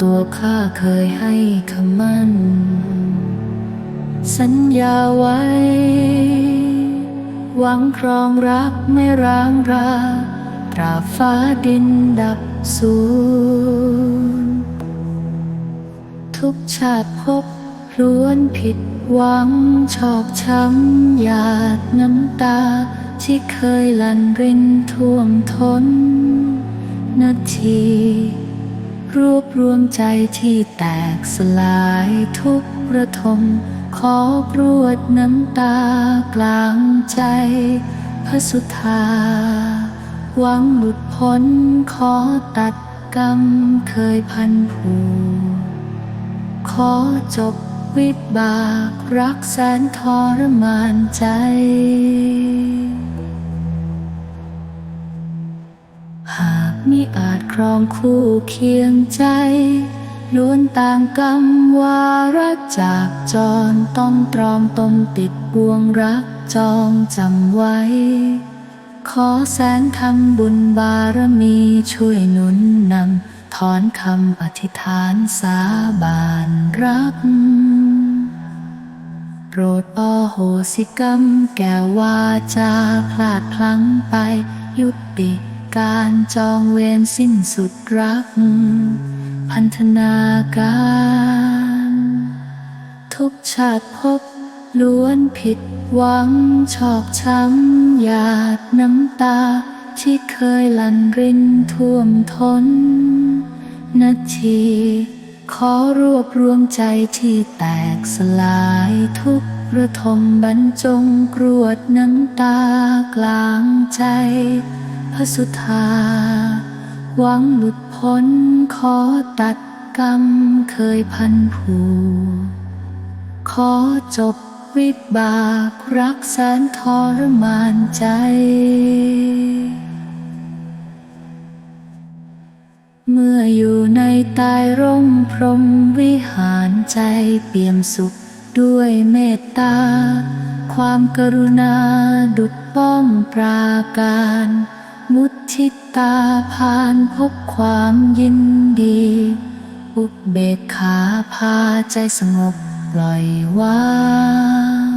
ตัวข้าเคยให้คำมั่น สัญญาไว้ หวังครองรักไม่ร้างรา ตราฟ้าดินดับสูญทุกชาติพบล้วนผิดหวังชอกช้ำหยาดน้ำตา ที่เคยลั่นรินท่วมทนนาที รวบรวมใจที่แตกสลายทุกระทม ขอกรวดน้ำตากลางใจ พระสุธาหวังหลุดพ้นขอตัดกรรมเคยพันผูกขอจบวิบากรักแสนทรมานใจ มิอาจครองคู่เคียงใจ ล้วนต่างกรรมว่ารักจากจรต้องตรอมตมติดบ่วงรักจองจำไว้ ขอแสงทำบุญบารมีช่วยหนุนนำถอนคำอธิษฐานสาบานรักโปรดอโหสิกรรมแก่วาจาพลาดพลั้งไปยุติ การจองเวรสิ้นสุดรัก พันธนาการ ทุกชาติพบล้วนผิดหวังชอกช้ำหยาดน้ำตา ที่เคยหลั่นรินท่วมทนนาที ขอรวบรวมใจที่แตกสลายทุกระทมบรรจงกรวดน้ำตากลางใจ พระสุธา หวังหลุดพ้นขอตัดกรรมเคยพันผูกขอจบวิบากรักแสนทรมานใจ เมื่ออยู่ในใต้ร่มพรหมวิหารใจเปี่ยมสุขด้วยเมตตา ความกรุณาดุจป้องปราการ มุทิตาพานพบความยินดี อุเบกขาพาใจสงบปล่อยวาง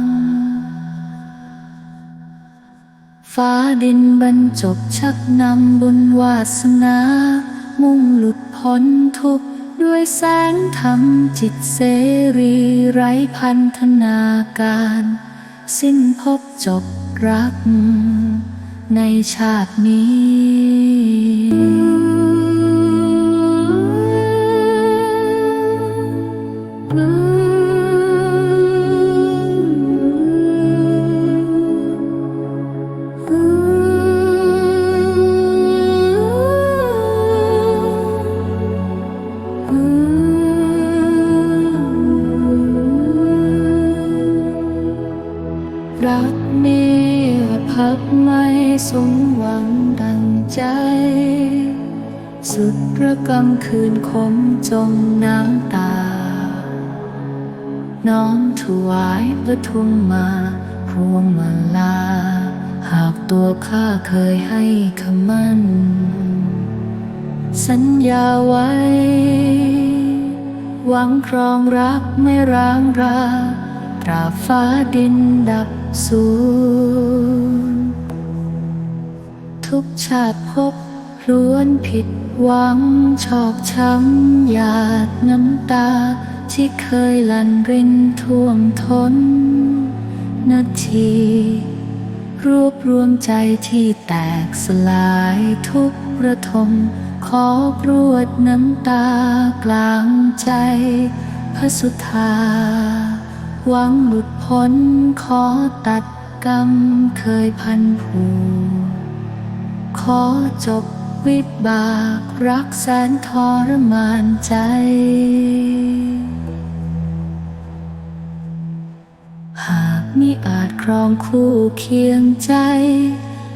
ฟ้าดินบรรจบชักนำบุญวาสนา มุ่งหลุดพ้นทุกข์ด้วยแสงธรรมจิตเสรีไร้พันธนาการ สิ้นพบจบรัก ในชาตินี้ น้ำตา น้อมถวายพระทุ่มมาพวงมาลา หากตัวข้าเคยให้คำมั่น สัญญาไว้ หวังครองรักไม่ร้างราตราฟ้าดินดับสูญทุกชาติพบ ล้วนผิดหวังชอกช้ำหยาดน้ำตา ที่เคยลั่นรินท่วมทนนาที รวบรวมใจที่แตกสลายทุกระทม ขอกรวดน้ำตากลางใจ พระสุธาหวังหลุดพ้นขอตัดกรรมเคยพันผูกขอจบ วิบากรักแสนทรมานใจ หากมิอาจครองคู่เคียงใจ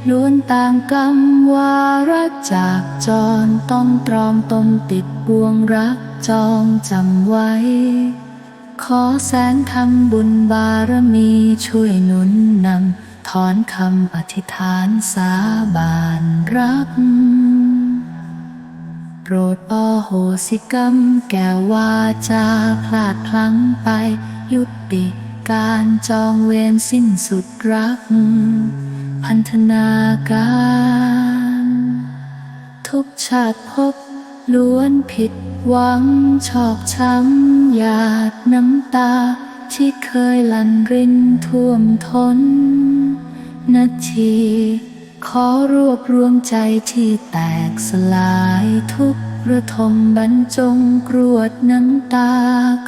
ล้วนต่างกรรมวารักจากจรต้องตรอมตมติดบ่วงรักจองจำไว้ ขอแสงทำบุญบารมีช่วยหนุนนำถอนคำอธิษฐานสาบานรัก โปรดอโหสิกรรมแก่วาจาพลาดพลั้งไป ยุติการจองเวรสิ้นสุดรัก พันธนาการ ทุกชาติพบล้วนผิดหวังชอกช้ำหยาดน้ำตา ที่เคยหลั่นรินท่วมทนนาที ขอรวบรวมใจที่แตกสลายทุกระทมบรรจงกรวดน้ำตา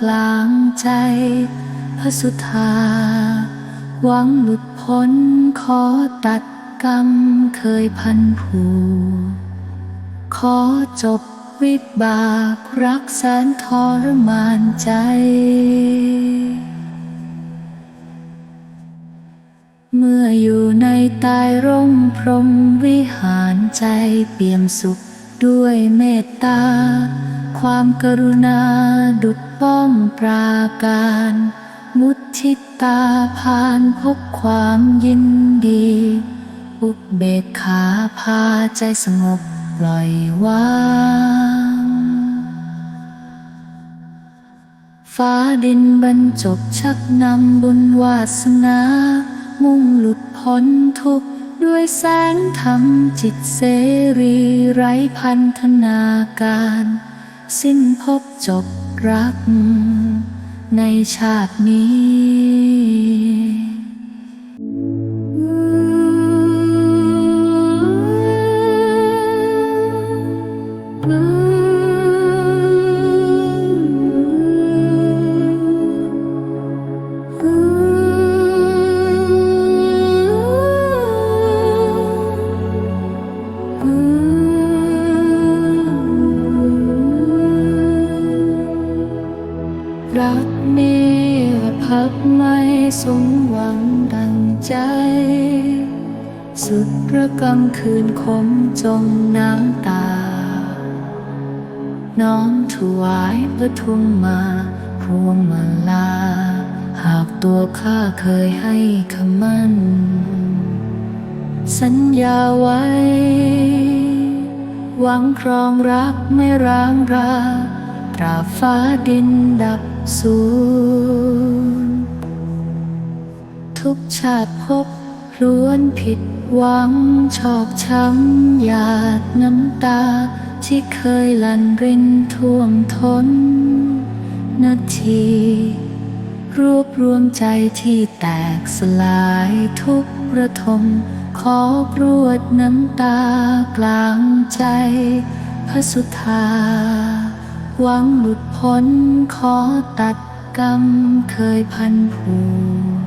กลางใจ พระสุธา หวังหลุดพ้นขอตัดกรรมเคยพันผูกขอจบวิบากรักแสนทรมานใจ เมื่ออยู่ในใต้ร่มพรหมวิหารใจเปี่ยมสุขด้วยเมตตา ความกรุณาดุดป้อมปราการ มุทิตาพานพบความยินดี อุเบกขาพาใจสงบปล่อยวางฟ้าดินบรรจบชักนำบุญวาสนา มุ่งหลุดพ้นทุกข์ด้วยแสงธรรมจิตเสรีไร้พันธนาการ สิ้นพบจบรัก ในชาตินี้ รักเนียพักไม่สมหวังดังใจ สุดระกำคืนคมจมน้ำตา น้อมถวายพระทุ่มมาพวงมาลา หากตัวข้าเคยให้คำมั่น สัญญาไว้ หวังครองรักไม่ร้างราตราฟ้าดินดับ สูญทุกชาติพบล้วนผิดหวังชอกช้ำหยาดน้ำตา ที่เคยหลั่นรินท่วมทนนาที รวบรวมใจที่แตกสลายทุกระทม ขอกรวดน้ำตากลางใจพระสุธา หวังหลุดพ้นขอตัดกรรมเคยพันผูก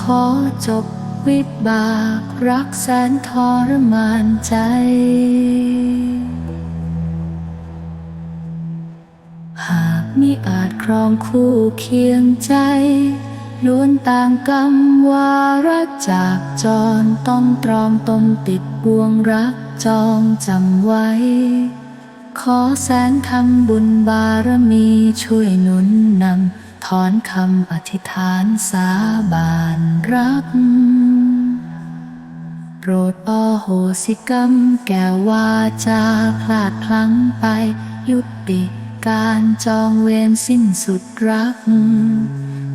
ขอจบวิบากรักแสนทรมานใจหากมิอาจครองคู่เคียงใจ ล้วนต่างกรรมวารักจากจรต้องตรอมตมติดบ่วงรักจองจำไว้ ขอแสงทำบุญบารมีช่วยหนุนนำถอนคำอธิษฐานสาบานรัก โปรดอโหสิกรรมแก่วาจาพลาดพลั้งไป ยุติการจองเวรสิ้นสุดรัก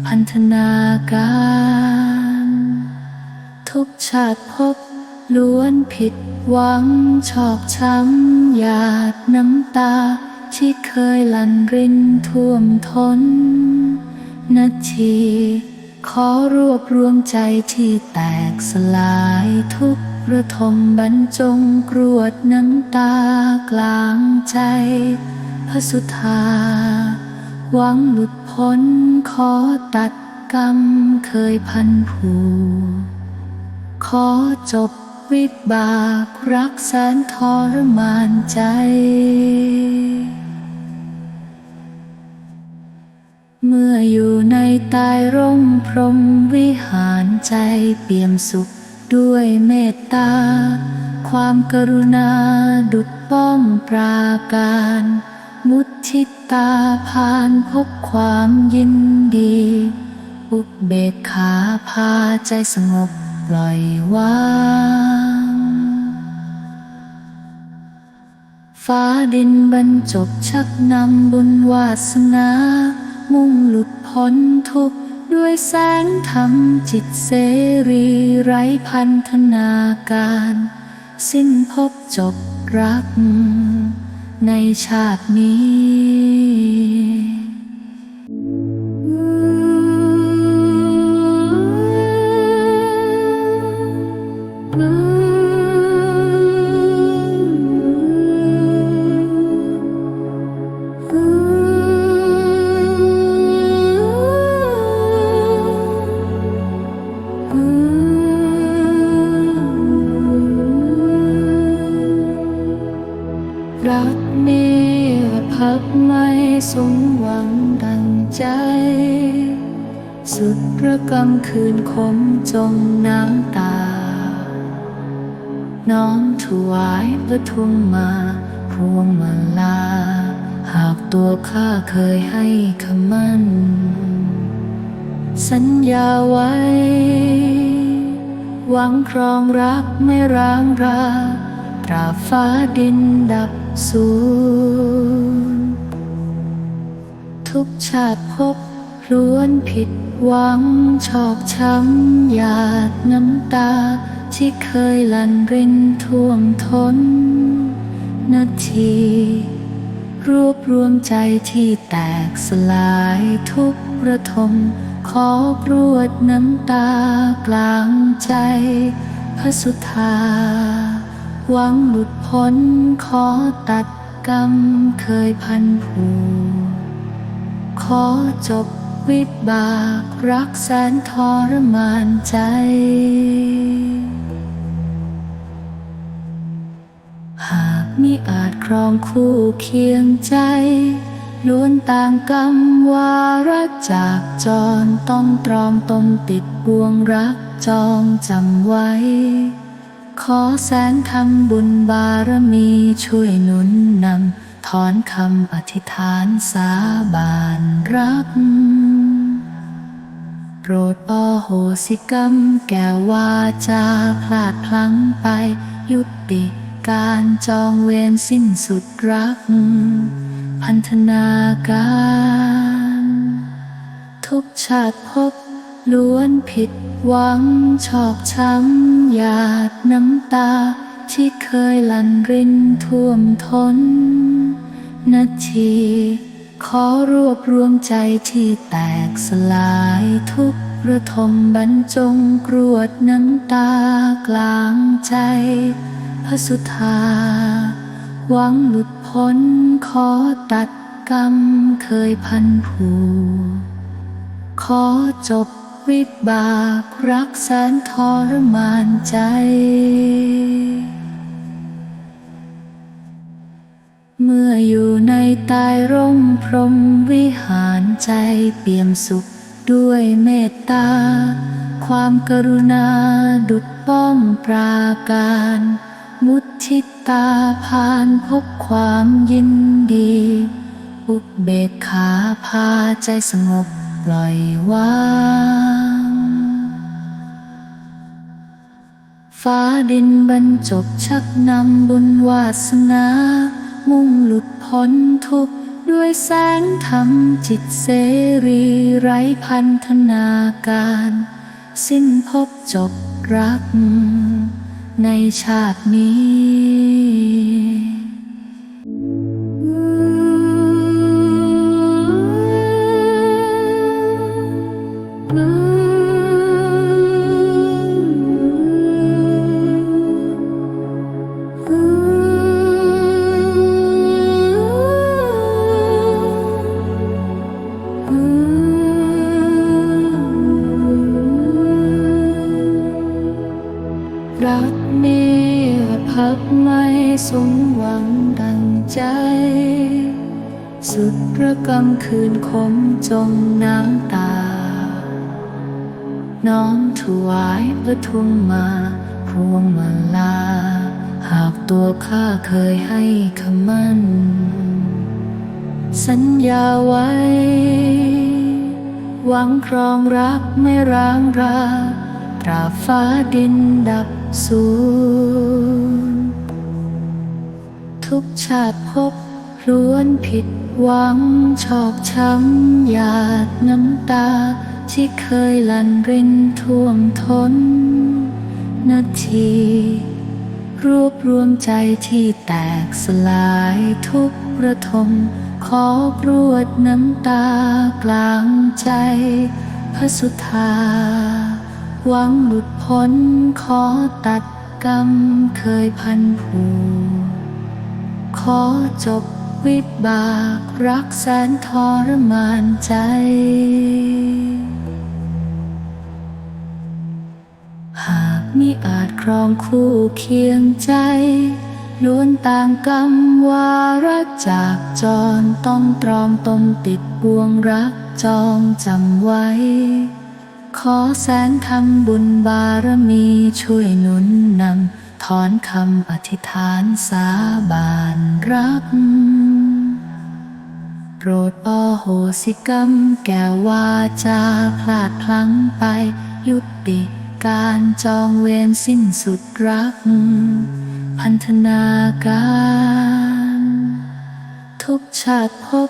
พันธนาการ ทุกชาติพบ ล้วนผิดหวังชอกช้ำหยาดน้ำตา ที่เคยลั่นรินท่วมทนนาที ขอรวบรวมใจที่แตกสลายทุกระทมบรรจงกรวดน้ำตากลางใจ พระสุธา หวังหลุดพ้นขอตัดกรรมเคยพันผูกขอจบ วิตบากรักแสนทรมานใจ เมื่ออยู่ในใต้ร่มพรหมวิหารใจเปี่ยมสุขด้วยเมตตา ความกรุณาดุดป้อมปราการมมุทิตาพานพบความยินดี อุเบกขาพาใจสงบปล่อยวาง ฟ้าดินบรรจบชักนำบุญวาสนา มุ่งหลุดพ้นทุกข์ด้วยแสงธรรมจิตเสรีไร้พันธนาการ สิ้นพบจบรัก ในชาตินี้ สมหวังดังใจ สุดระกำคืนคมจมน้ำตา น้อมถวายพระทุมมาพวงมาลา หากตัวข้าเคยให้คำมั่น สัญญาไว้ หวังครองรักไม่ร้างรา ตราฟ้าดินดับสูญ ชาติพบล้วนผิดหวังชอกช้ำหยาดน้ำตา ที่เคยหลั่นรินท่วมท้น นาที รวบรวมใจที่แตกสลายทุกระทม ขอกรวดน้ำตากลางใจพระสุธาหวังหลุดพ้นขอตัดกรรมเคยพันผูก อจบวิบากรักแสนทรมานใจ หากมิอาจครองคู่เคียงใจ ล้วนต่างกรรมวารักจากจรต้องตรอมตนติดบ่วงรักจองจำไว้ ขอแสนทำบุญบารมีช่วยหนุนนำ ถอนคำอธิษฐานสาบานรัก โปรดอโหสิกรรมแก่วาจาพลาดพลั้งไป ยุติการจองเวรสิ้นสุดรัก พันธนาการ ทุกชาติพบล้วนผิดหวังชอกช้ำหยาดน้ำตา ที่เคยลันรินท่วมท้น นาที ขอรวบรวมใจที่แตกสลายทุกระทมบรรจงกรวดน้ำตากลางใจ พระสุธา หวังหลุดพ้นขอตัดกรรมเคยพันผูกขอจบวิบากรักแสนทรมานใจ เมื่ออยู่ในใต้ร่มพรหมวิหารใจเปี่ยมสุขด้วยเมตตา ความกรุณาดุดป้อมปราการ มุทิตาพานพบความยินดี อุเบกขาพาใจสงบปล่อยวางฟ้าดินบรรจบชักนำบุญวาสนา มุ่งหลุดพ้นทุกข์ด้วยแสงธรรมจิตเสรีไร้พันธนาการ สิ้นพบจบรัก ในชาตินี้ จมน้ำตา น้อมถวายพระทุมมาพวงมาลา หากตัวข้าเคยให้คำมั่น สัญญาไว้ หวังครองรักไม่ร้างราตราฟ้าดินดับสูญทุกชาติพบ ล้วนผิดหวังชอกช้ำหยาดน้ำตา ที่เคยหลั่นรินท่วมท้น นาที รวบรวมใจที่แตกสลายทุกระทม ขอกรวดน้ำตากลางใจ พระสุธาหวังหลุดพ้นขอตัดกรรมเคยพันผูกขอจบ วิบากรักแสนทรมานใจ หากมิอาจครองคู่เคียงใจล้วนต่างกรรมวารักจากจรต้องตรอมตนติดบ่วงรักจองจำไว้ ขอแสนทำบุญบารมีช่วยหนุนนำถอนคำอธิษฐานสาบานรัก โปรดอโหสิกรรมแก่วาจาพลาดพลั้งไป ยุติการจองเวรสิ้นสุดรัก พันธนาการ ทุกชาติพบ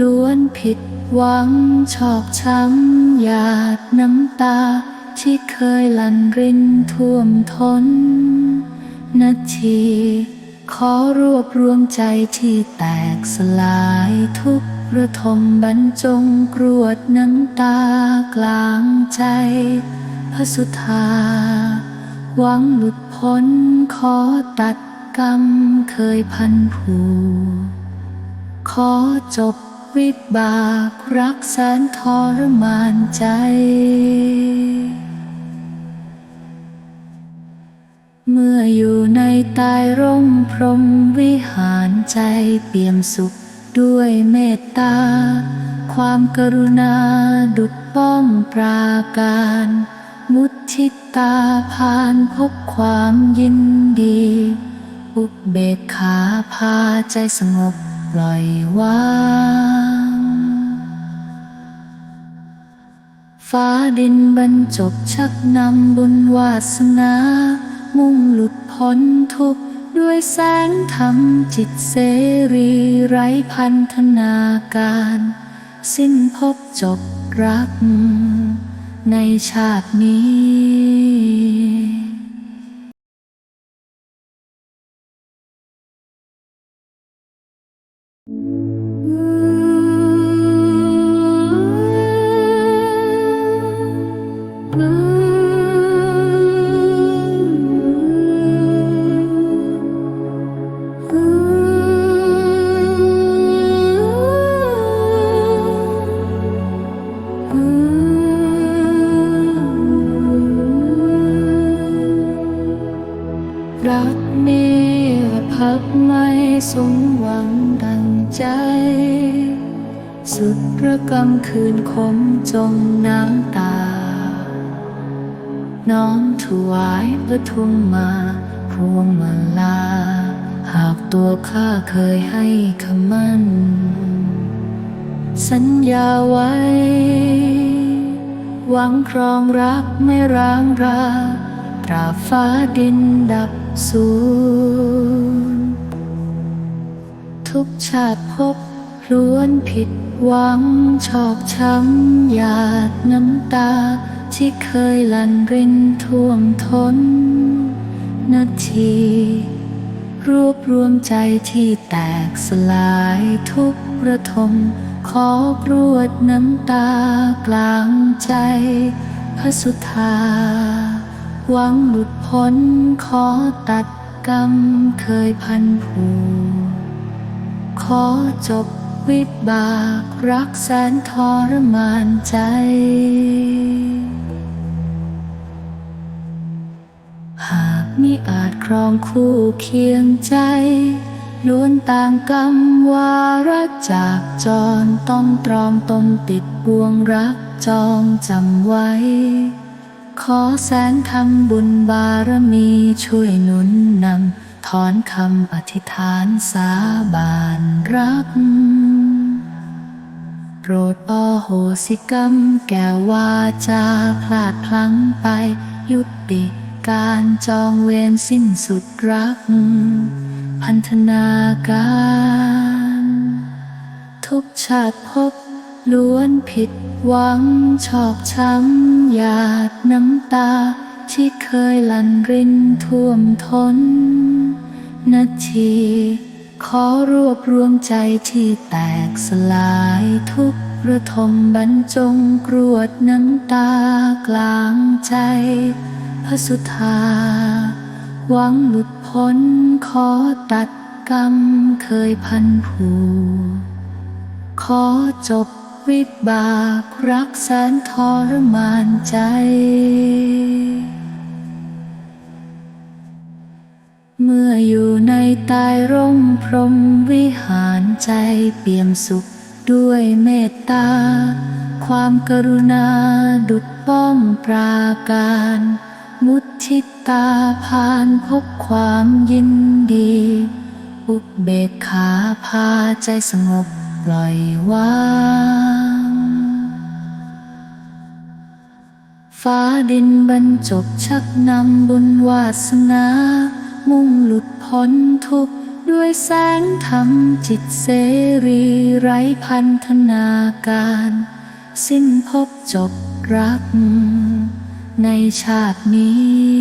ล้วนผิดหวังชอกช้ำหยาดน้ำตา ที่เคยหลั่นรินท่วมท้นนาที ขอรวบรวมใจที่แตกสลายทุกระทมบรรจงกรวดน้ำตากลางใจ พระสุธา หวังหลุดพ้นขอตัดกรรมเคยพันผูกขอจบวิบากรักแสนทรมานใจ เมื่ออยู่ในใต้ร่มพรหมวิหารใจเปี่ยมสุขด้วยเมตตา ความกรุณาดุดป้อมปราการ มุทิตาพานพบความยินดี อุเบกขาพาใจสงบปล่อยวางฟ้าดินบรรจบชักนำบุญวาสนา มุ่งหลุดพ้นทุกข์ด้วยแสงธรรมจิตเสรีไร้พันธนาการ สิ้นพบจบรักในชาตินี้ สุดระกำคืนคมจมน้ำตา น้อมถวายพระทุมมาพวงมาลา หากตัวข้าเคยให้คำมั่น สัญญาไว้ หวังครองรักไม่ร้างรา ตราฟ้าดินดับสูญทุกชาติพบ ล้วนผิดหวังชอกช้ำหยาดน้ำตา ที่เคยหลั่นรินท่วมท้น นาที รวบรวมใจที่แตกสลายทุกระทม ขอกรวดน้ำตากลางใจ พระสุธา หวังหลุดพ้นขอตัดกรรมเคยพันผูกขอจบ วิบากรักแสนทรมานใจ หากมิอาจครองคู่เคียงใจ ล้วนต่างกรรมว่ารักจากจรต้องตรอมตนติดบ่วงรักจองจำไว้ ขอแสนทำบุญบารมีช่วยหนุนนำถอนคำอธิษฐานสาบานรัก รดอโหสิกรรมแก่วาจาพลาดพลั้งไป ยุติการจองเวรสิ้นสุดรัก พันธนาการ ทุกชาติพบล้วนผิดหวังชอกช้ำหยาดน้ำตา ที่เคยลันรินท่วมทนนาที ขอรวบรวมใจที่แตกสลายทุกระทมบรรจงกรวดน้ำตากลางใจ พระสุธา หวังหลุดพ้นขอตัดกรรมเคยพันผูกขอจบวิบากรักแสนทรมานใจ มื่ออยู่ในใต้ร่มพรหมวิหารใจเปี่ยมสุขด้วยเมตตา ความกรุณาดุดป้อมปราการ มุทิตาพานพบความยินดี อุเบกขาพาใจสงบปล่อยวางฟ้าดินบรรจบชักนำบุญวาสนา มุ่งหลุดพ้นทุกข์ด้วยแสงธรรมจิตเสรีไร้พันธนาการ สิ้นพบจบรักในชาตินี้